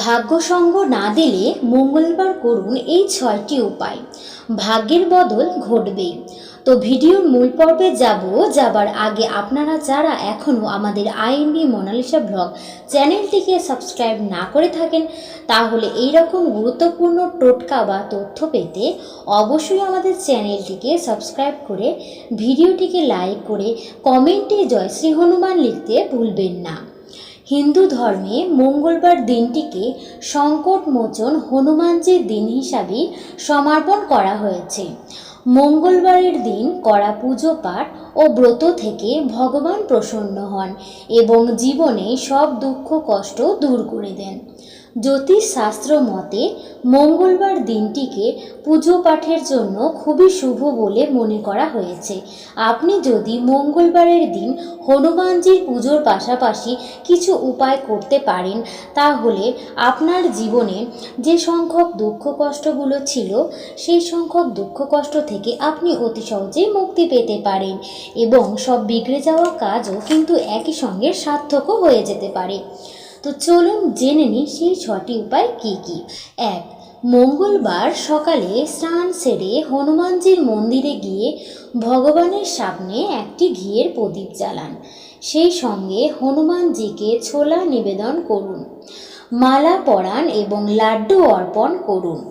ভাগ্যসঙ্গ না দিলে মঙ্গলবার করুন এই ছয়টি উপায়। ভাগ্যের বদল ঘটবেই। তো ভিডিওর মূল পর্বে যাব, যাবার আগে আপনারা যারা এখনও আমাদের আইএনবি মোনালিসা ব্লগ চ্যানেলটিকে সাবস্ক্রাইব না করে থাকেন, তাহলে এই রকম গুরুত্বপূর্ণ টোটকা বা তথ্য পেতে অবশ্যই আমাদের চ্যানেলটিকে সাবস্ক্রাইব করে ভিডিওটিকে লাইক করে কমেন্টে জয় শ্রী হনুমান লিখতে ভুলবেন না। হিন্দু ধর্মে মঙ্গলবার দিনটিকে সংকটমোচন হনুমানজির দিন হিসাবে সমর্পণ করা হয়েছে। মঙ্গলবারের দিন করা পুজো পাঠ ও ব্রত থেকে ভগবান প্রসন্ন হন এবং জীবনে সব দুঃখ কষ্ট দূর করে দেন। জ্যোতিষশাস্ত্র মতে, মঙ্গলবার দিনটিকে পুজো পাঠের জন্য খুবই শুভ বলে মনে করা হয়েছে। আপনি যদি মঙ্গলবারের দিন হনুমানজির পুজোর পাশাপাশি কিছু উপায় করতে পারেন, তাহলে আপনার জীবনে যে সংখ্যক দুঃখ কষ্টগুলো ছিল, সেই সংখ্যক দুঃখ কষ্ট থেকে আপনি অতি সহজেই মুক্তি পেতে পারেন এবং সব বিগড়ে যাওয়া কাজও কিন্তু একই সঙ্গে সার্থকও হয়ে যেতে পারে। তো চলুন জেনে নিই সেই ছটি উপায় কি কি। এক, মঙ্গলবার সকালে স্নান সেরে হনুমানজির মন্দিরে গিয়ে ভগবানের সামনে একটি ঘিয়ের প্রদীপ জ্বালান। সেই সঙ্গে হনুমানজিকে ছোলা নিবেদন করুন। মালা পরান এবং লাড্ডু অর্পণ করুন।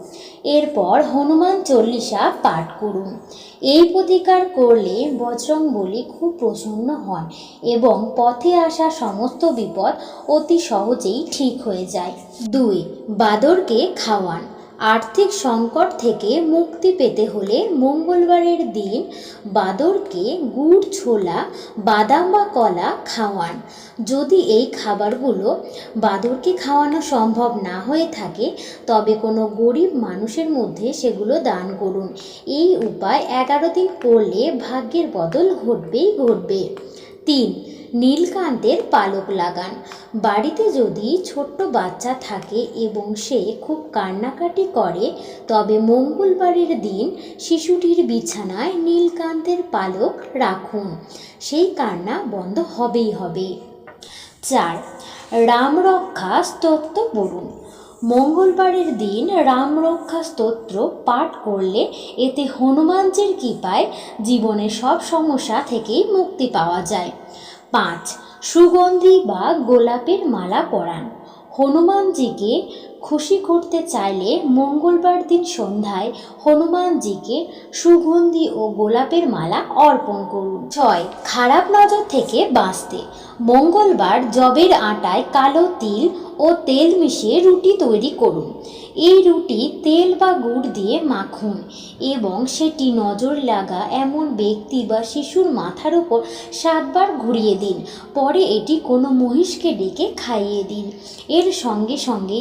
এরপর হনুমান চল্লিশা পাঠ করুন। এই প্রতিকার করলে বজরং বলি খুব প্রসন্ন হন এবং পথে আসা সমস্ত বিপদ অতি সহজেই ঠিক হয়ে যায়। দুই, বাদরকে খাওয়ান। আর্থিক সংকট থেকে মুক্তি পেতে হলে মঙ্গলবারের দিন বাদরকে গুড় ছোলা, বাদাম বা কলা খাওয়ান। যদি এই খাবারগুলো বাদরকে খাওয়ানো সম্ভব না হয়ে থাকে, তবে কোনো গরিব মানুষের মধ্যে সেগুলো দান করুন। এই উপায় এগারো দিন করলে ভাগ্যের বদল ঘটবেই ঘটবে। তিন নীলকান্তের পালক লাগান। বাড়িতে যদি ছোট্ট বাচ্চা থাকে এবং সে খুব কান্নাকাটি করে, তবে মঙ্গলবারের দিন শিশুটির বিছানায় নীলকান্তের পালক রাখুন। সেই কান্না বন্ধ হবেই হবে। চার, রামরক্ষা স্তোত্র পড়ুন। মঙ্গলবারের দিন রামরক্ষা স্তোত্র পাঠ করলে এতে হনুমানজির কৃপায় জীবনের সব সমস্যা থেকেই মুক্তি পাওয়া যায়। পাঁচ সুগন্ধি বা গোলাপের মালা পরান। হনুমানজিকে খুশি করতে চাইলে মঙ্গলবার দিন সন্ধ্যায় হনুমানজিকে সুগন্ধি ও গোলাপের মালা অর্পণ করুন। ছয় খারাপ নজর থেকে বাঁচতে। মঙ্গলবার জবের আটায় কালো তিল ও তেল মিশিয়ে রুটি তৈরি করুন। এই রুটি তেল বা গুড় দিয়ে মাখুন এবং সেটি নজর লাগা এমন ব্যক্তি বা শিশুর মাথার উপর সাতবার ঘুরিয়ে দিন। পরে এটি কোনো মহিষকে ডেকে খাইয়ে দিন। এর সঙ্গে সঙ্গে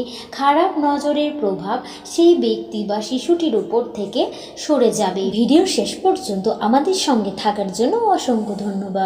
খারাপ নজরের প্রভাব সেই ব্যক্তি বা শিশুটির উপর থেকে সরে যাবে। ভিডিও শেষ পর্যন্ত আমাদের সঙ্গে থাকার জন্য অসংখ্য ধন্যবাদ।